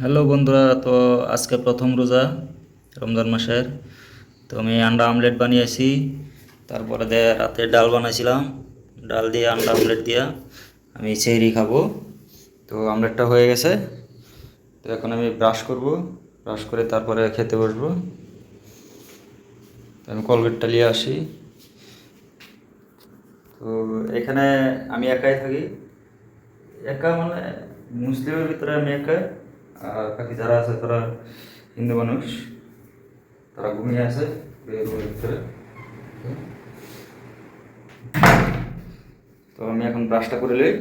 Hello বন্ধুরা, তো আজকে প্রথম রোজা রমজান মাসের। তো আমি আন্ডা আমলেট বানিয়েছি, তারপরে রাতে ডাল বানাইছিলাম। ডাল দিয়ে আন্ডা আমলেট দিয়া আমি চেহরি খাব। তো আমলেটটা হয়ে গেছে। তো এখন আমি ব্রাশ করব, ব্রাশ করে তারপরে খেতে বসবো। আমি কলগেটটা নিয়ে আসি। তো এখানে আমি একাই থাকি। একা মানে মুসলিমের ভিতরে আমি একা আর বাকি যারা আছে তারা হিন্দু মানুষ, তারা ঘুমিয়ে আছে তো আমি এখন ব্রাশটা করে লই।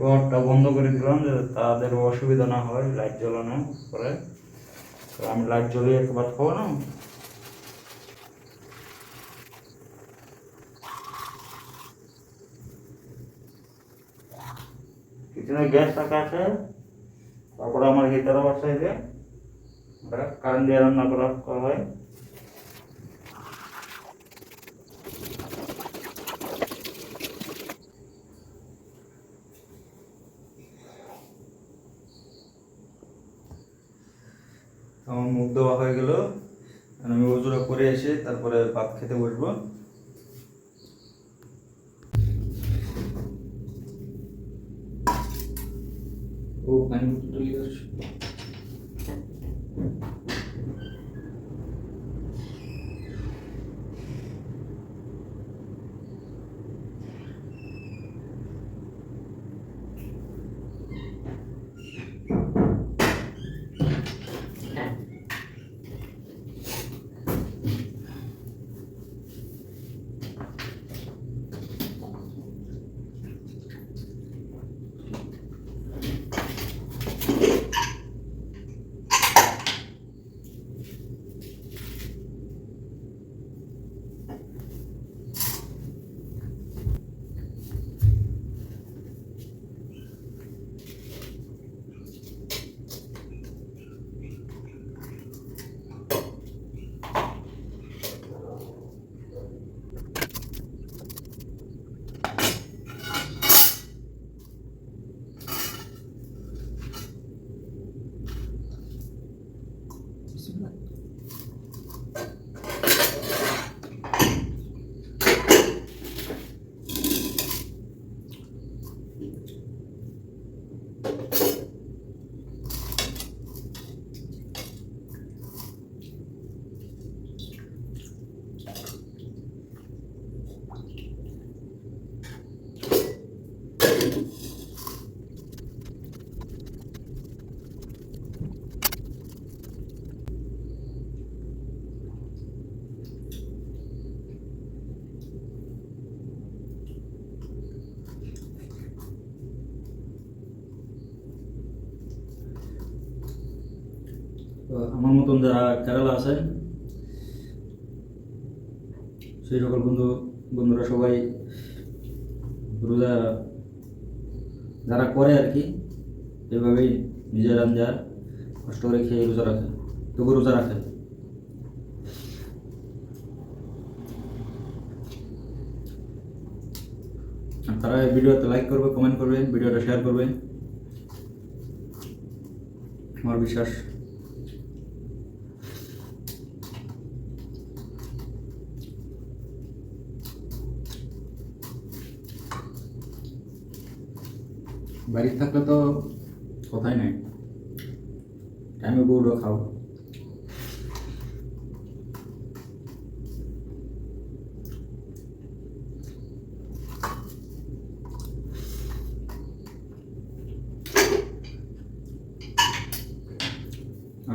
ঘরটা বন্ধ করে দিলাম যে তাদের অসুবিধা না হয় লাইট জ্বালানো পরে। আমি লাইট জ্বলিয়ে একবার না পিছনে গ্যাস রাখা আছে, তারপরে আমার হিটারও আছে যে। কারেন্ট দিয়ে রান্না করা হয়। আমার মুখ দেওয়া হয়ে গেল। আমি ওজুরা করে এসে তারপরে ভাত খেতে বসবো। ও পানি আমার মতন যারা কেরালা আছেন সেই সকল বন্ধু, বন্ধুরা সবাই রোজা যারা করে আর কি, এভাবেই নিজের রান্না কষ্ট করে খেয়ে রোজা রাখে তবু রোজা রাখে। তারা এই ভিডিওতে লাইক করবে কমেন্ট করবে, ভিডিওটা শেয়ার করবে। আমার বিশ্বাস বাড়িতে থাকলে তো কথাই নাই। টাইমে বউটা খাও।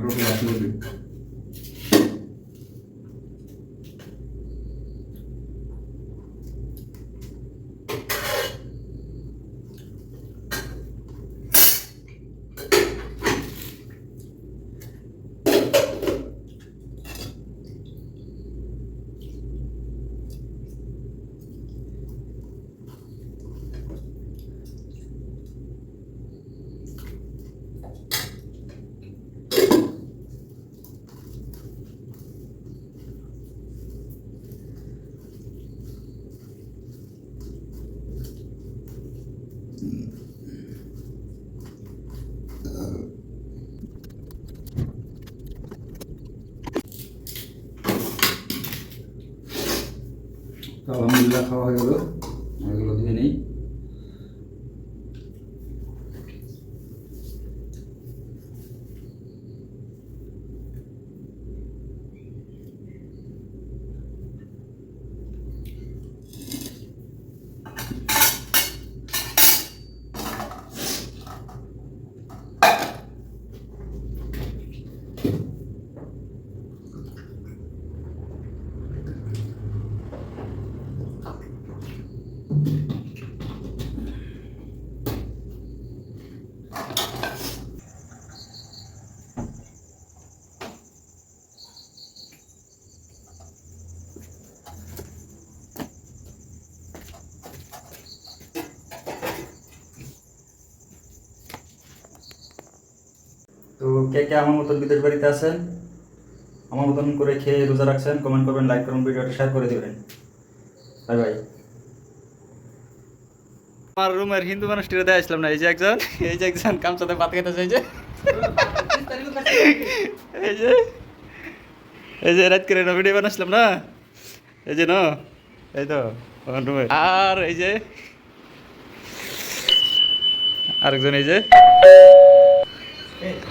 রোটি তো আলহামদুলিল্লাহ খাওয়া হয়ে গেল। এগুলো ধুয়ে নিই। তো কে কে আমার মতন বিদেশ বাড়িতে আছেন, আমার মতন করে খেয়ে রোজা রাখছেন কমেন্ট করবেন লাইক করবেন ভিডিওটা শেয়ার করে দেবেন। বাই বাই আমার রুমের হিন্দু মানুষটিরে দেয়া আসলাম না, এই যে একজন, এই যে একজন কামসাতে ভাত এই যে। এই যে এই যে রাত করে ভিডিও বানাসলাম না? এই যে ন, এই তো রুমের। আর এই যে, আরেকজন, এই যে। Okay.